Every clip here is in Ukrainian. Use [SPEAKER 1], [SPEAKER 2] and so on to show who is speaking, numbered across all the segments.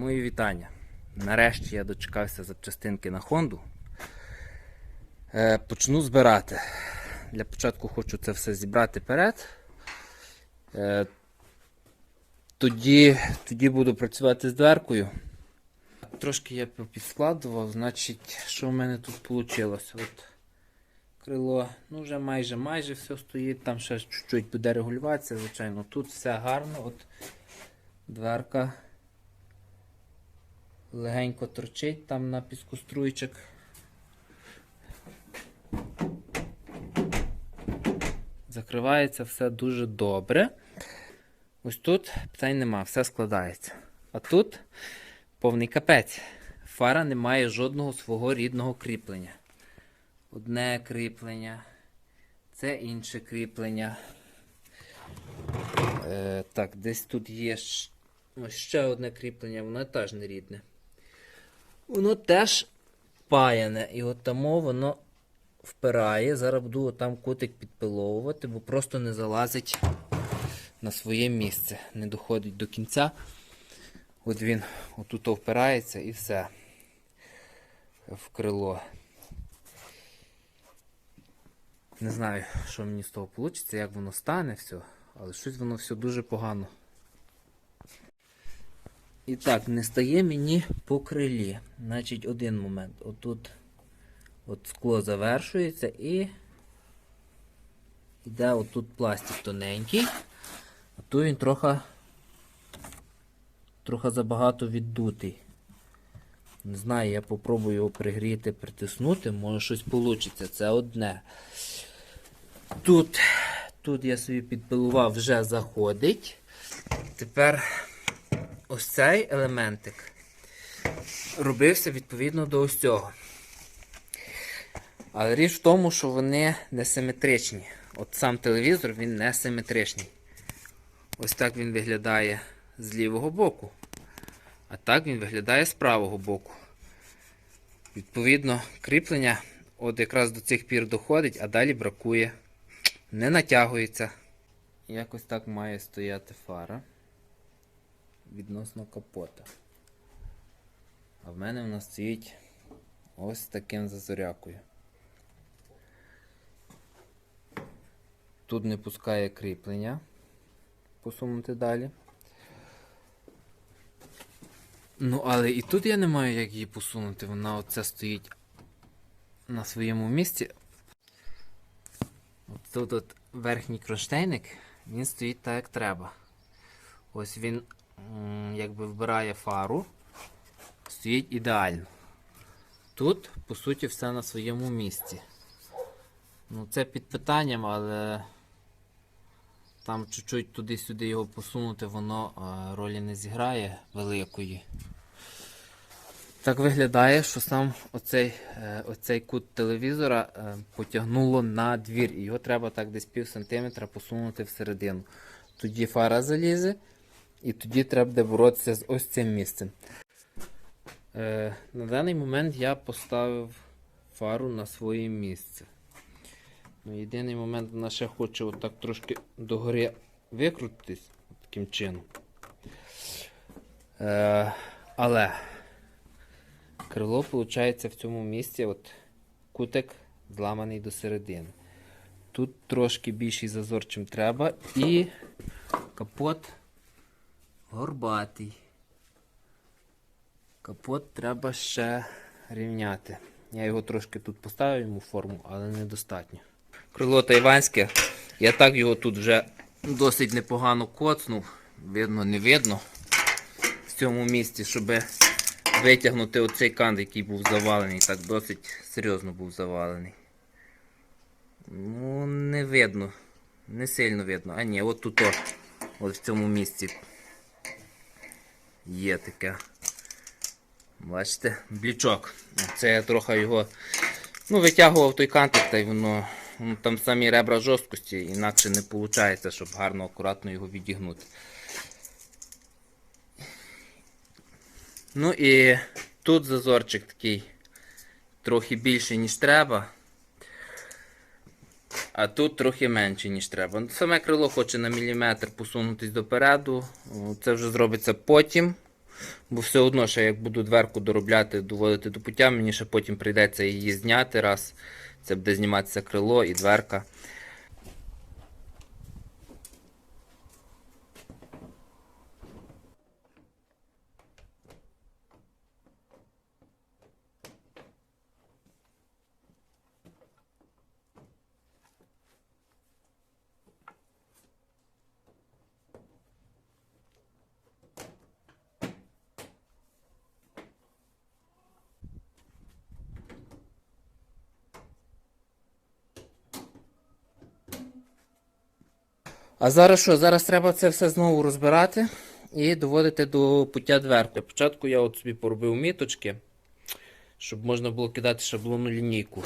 [SPEAKER 1] Мої вітання. Нарешті я дочекався запчастинки на Хонду. Е, почну збирати. Для початку хочу це все зібрати перед. Е, тоді, тоді буду працювати з дверкою. Трошки я підскладував, значить, що в мене тут вийшло? От крило, ну вже майже майже все стоїть, там ще чуть-чуть буде регулюватися, звичайно. Тут все гарно. От дверка легенько торчить там на піску струйчик. Закривається все дуже добре. Ось тут питань нема, все складається. А тут повний капець. Фара не має жодного свого рідного кріплення. Одне кріплення, це інше кріплення. Е, так, десь тут є ще одне кріплення, воно теж не рідне. Воно теж паяне. І от тому воно впирає. Зараз буду там кутик підпиловувати, бо просто не залазить на своє місце. Не доходить до кінця. От він отут впирається і все. В крило. Не знаю, що мені з того вийде, як воно стане все, але щось воно все дуже погано. І так, не стає мені по крилі. Значить, один момент. Отут от скло завершується і йде отут пластик тоненький, а тут він трохи, трохи забагато віддутий. Не знаю, я попробую його пригріти, притиснути, може щось вийде. Це одне. Тут, тут я собі підпилував, вже заходить. Тепер ось цей елементик робився відповідно до ось цього. Але річ в тому, що вони не симетричні. От сам телевізор він не симетричний. Ось так він виглядає з лівого боку. А так він виглядає з правого боку. Відповідно, кріплення от якраз до цих пір доходить, а далі бракує. Не натягується. Якось так має стояти фара відносно капота. А в мене вона стоїть ось таким зазорякою. Тут не пускає кріплення. Посунути далі. Ну, але і тут я не маю як її посунути. Вона оце стоїть на своєму місці. От тут от верхній кронштейник, він стоїть так, як треба. Ось він якби вбирає фару, стоїть ідеально. Тут, по суті, все на своєму місці. Ну, це під питанням, але там чуть-чуть туди-сюди його посунути, воно е, ролі не зіграє великої. Так виглядає, що сам оцей, е, оцей кут телевізора е, потягнуло на двір. І його треба так десь пів сантиметра посунути всередину. Тоді фара залізе, і тоді треба буде боротися з ось цим місцем. Е, на даний момент я поставив фару на своє місце. Ну, єдиний момент вона ще хоче отак трошки догори викрутитись таким чином. Е, але крило, виходить, в цьому місці от кутик зламаний до середини. Тут трошки більший зазор, чим треба, і капот горбатий. Капот треба ще рівняти. Я його трошки тут поставив йому форму, але недостатньо. Крило тайванське. Я так його тут вже досить непогано коцнув. Видно, не видно. В цьому місці, щоб витягнути оцей кант, який був завалений. Так досить серйозно був завалений. Ну, не видно. Не сильно видно. А ні, от тут, от в цьому місці є таке. Бачите, блічок. Це я трохи його ну, витягував той кантик, та й воно ну, там самі ребра жорсткості, інакше не виходить, щоб гарно, акуратно його відігнути. Ну і тут зазорчик такий трохи більший, ніж треба. А тут трохи менше, ніж треба. Ну, Саме крило хоче на міліметр посунутись допереду. Це вже зробиться потім. Бо все одно, ще як буду дверку доробляти, доводити до пуття, мені ще потім прийдеться її зняти раз. Це буде зніматися крило і дверка. А зараз що? Зараз треба це все знову розбирати і доводити до пуття дверки. Спочатку я от собі поробив міточки, щоб можна було кидати шаблонну лінійку.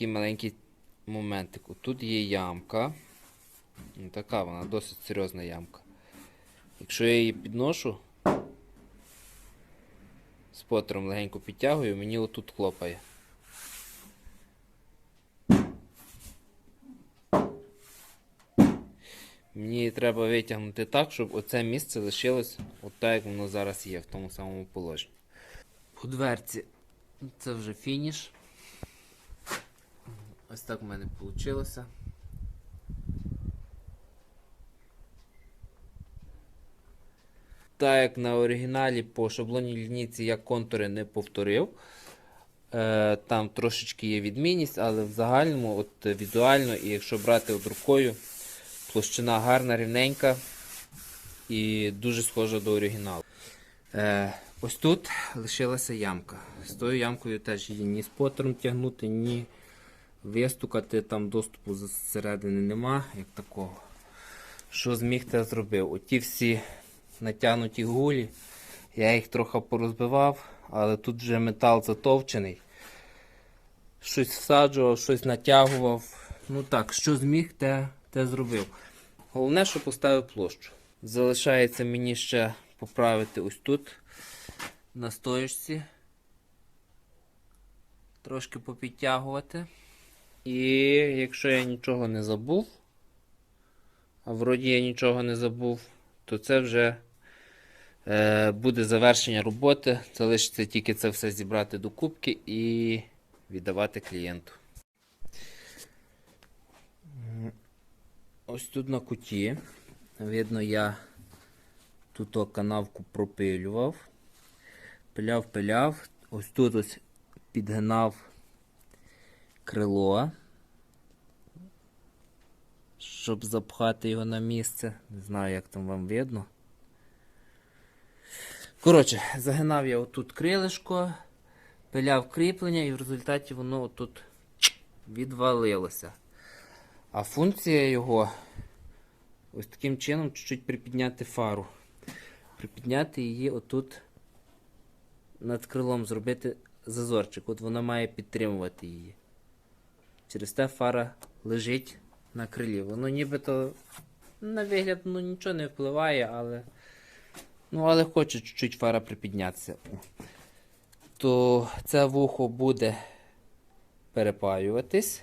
[SPEAKER 1] Такий маленький моментик. Тут є ямка. Ну, Така вона досить серйозна ямка. Якщо я її підношу, спотером легенько підтягую, мені отут хлопає. Мені треба витягнути так, щоб оце місце лишилось от так, як воно зараз є, в тому самому положенні. У дверці це вже фініш. Ось так в мене вийшло. Так як на оригіналі по шаблонній лінійці я контури не повторив. Е, там трошечки є відмінність, але в загальному, от візуально, і якщо брати от рукою, площина гарна, рівненька і дуже схожа до оригіналу. Е, ось тут лишилася ямка. З тою ямкою теж її ні спотером тягнути, ні вистукати, там доступу зсередини нема, як такого. Що зміг, те зробив. Оті всі натягнуті гулі, я їх трохи порозбивав, але тут вже метал затовчений. Щось всаджував, щось натягував. Ну так, що зміг, те, те зробив. Головне, що поставив площу. Залишається мені ще поправити ось тут на стоїчці. Трошки попідтягувати. І якщо я нічого не забув, а вроді я нічого не забув, то це вже е, буде завершення роботи. Залишиться тільки це все зібрати до кубки і віддавати клієнту. Ось тут на куті. Видно, я тут канавку пропилював. Пиляв-пиляв. Ось тут ось підгинав крило, щоб запхати його на місце. Не знаю, як там вам видно. Коротше, загинав я отут крилишко, пиляв кріплення і в результаті воно отут відвалилося. А функція його ось таким чином чуть-чуть припідняти фару. Припідняти її отут над крилом, зробити зазорчик. От вона має підтримувати її. Через те фара лежить на крилі. Воно нібито на вигляд ну, нічого не впливає, але. Ну, але хоче чуть-чуть фара припіднятися. То це вухо буде перепаюватись.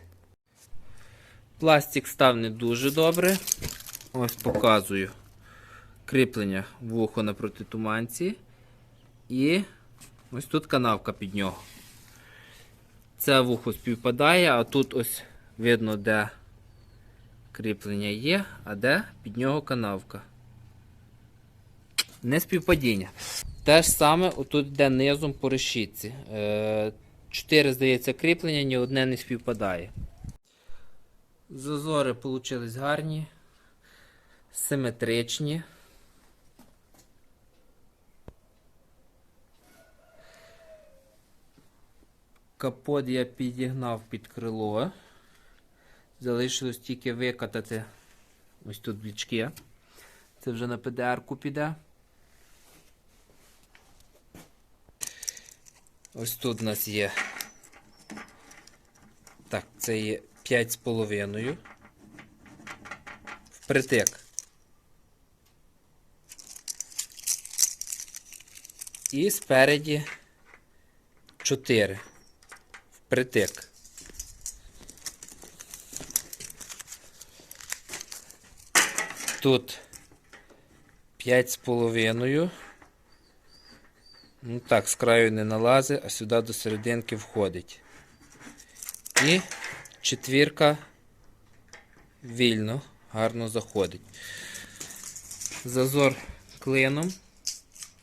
[SPEAKER 1] Пластик став не дуже добре. Ось показую кріплення вухо на протитуманці. І ось тут канавка під нього. Це вухо співпадає, а тут ось видно, де кріплення є, а де під нього канавка. Не співпадіння. Те ж саме отут йде низом по решітці. Е, Чотири, здається, кріплення, ні одне не співпадає. Зазори вийшли гарні, симетричні. Капот я підігнав під крило. Залишилось тільки викатати ось тут блічки. Це вже на ПДР-ку піде. Ось тут у нас є. Так, це є 5,5. Впритик. І спереді 4. Впритик. Тут 5,5. Ну так, з краю не налазить, а сюди до серединки входить. І четвірка вільно, гарно заходить. Зазор клином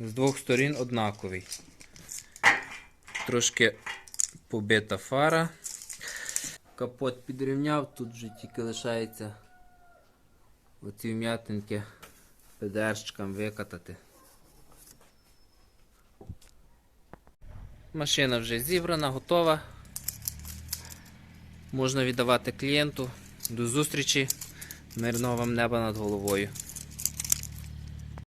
[SPEAKER 1] з двох сторін однаковий. Трошки побита фара. Капот підрівняв, тут вже тільки лишається оці вм'ятинки ПДРщикам викатати. Машина вже зібрана, готова. Можна віддавати клієнту. До зустрічі. Мирного вам неба над головою.